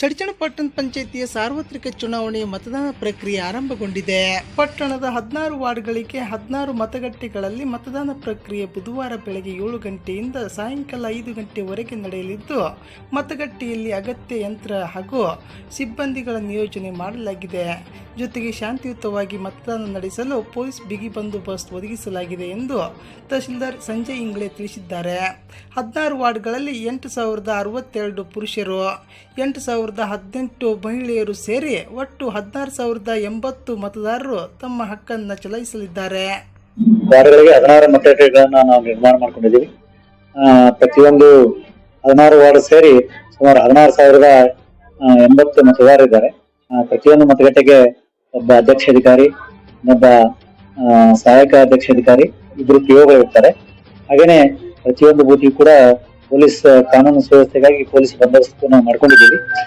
ಚಡಚಣ ಪಟ್ಟಣ ಪಂಚಾಯಿತಿಯ ಸಾರ್ವತ್ರಿಕ ಚುನಾವಣೆ ಮತದಾನ ಪ್ರಕ್ರಿಯೆ ಆರಂಭಗೊಂಡಿದೆ. ಪಟ್ಟಣದ ಹದಿನಾರು ವಾರ್ಡ್ಗಳಿಗೆ ಹದಿನಾರು ಮತಗಟ್ಟೆಗಳಲ್ಲಿ ಮತದಾನ ಪ್ರಕ್ರಿಯೆ ಬುಧವಾರ ಬೆಳಗ್ಗೆ ಏಳು ಗಂಟೆಯಿಂದ ಸಾಯಂಕಾಲ ಐದು ಗಂಟೆವರೆಗೆ ನಡೆಯಲಿದ್ದು, ಮತಗಟ್ಟೆಯಲ್ಲಿ ಅಗತ್ಯ ಯಂತ್ರ ಹಾಗೂ ಸಿಬ್ಬಂದಿಗಳ ನಿಯೋಜನೆ ಮಾಡಲಾಗಿದೆ. ಜೊತೆಗೆ ಶಾಂತಿಯುತವಾಗಿ ಮತದಾನ ನಡೆಸಲು ಪೊಲೀಸ್ ಬಿಗಿ ಬಂದೋಬಸ್ತ್ ಒದಗಿಸಲಾಗಿದೆ ಎಂದು ತಹಶೀಲ್ದಾರ್ ಸಂಜಯ್ ಇಂಗ್ಳೆ ತಿಳಿಸಿದ್ದಾರೆ. ಹದಿನಾರು ವಾರ್ಡ್ಗಳಲ್ಲಿ ಎಂಟು ಸಾವಿರದ ಅರವತ್ತೆರಡು ಪುರುಷರು, ಎಂಟು ಸಾವಿರದ ಹದಿನೆಂಟು ಮಹಿಳೆಯರು ಸೇರಿ ಒಟ್ಟು ಹದಿನಾರು ಸಾವಿರದ ಎಂಬತ್ತು ಮತದಾರರು ತಮ್ಮ ಹಕ್ಕನ್ನು ಚಲಾಯಿಸಲಿದ್ದಾರೆ. ವಾರ್ಡ್ಗಳಿಗೆ ಹದಿನಾರು ಮತಗಟ್ಟೆಗಳನ್ನ ನಾವು ನಿರ್ಮಾಣ ಮಾಡ್ಕೊಂಡಿದ್ದೀವಿ. ಪ್ರತಿಯೊಂದು ಹದಿನಾರು ವಾರ್ಡ್ ಸೇರಿ ಸುಮಾರು ಹದಿನಾರು ಸಾವಿರದ ಎಂಬತ್ತು ಮತದಾರರಿದ್ದಾರೆ ಪ್ರತಿಯೊಂದು ಮತಗಟ್ಟೆಗೆ ಒಬ್ಬ ಅಧ್ಯಕ್ಷ ಅಧಿಕಾರಿ ಒಬ್ಬ ಸಹಾಯಕ ಅಧ್ಯಕ್ಷಾಧಿಕಾರಿ ಇಬ್ಬರು ಪಿಒಗಳು ಇರ್ತಾರೆ. ಹಾಗೇನೆ ಪ್ರತಿಯೊಂದು ಬೂತಿಗೂ ಕೂಡ ಪೊಲೀಸ್ ಕಾನೂನು ಸುವ್ಯವಸ್ಥೆಗಾಗಿ ಪೊಲೀಸ್ ಬಂದೋಬಸ್ತ್ ನಾವು ಮಾಡ್ಕೊಂಡಿದ್ದೀವಿ.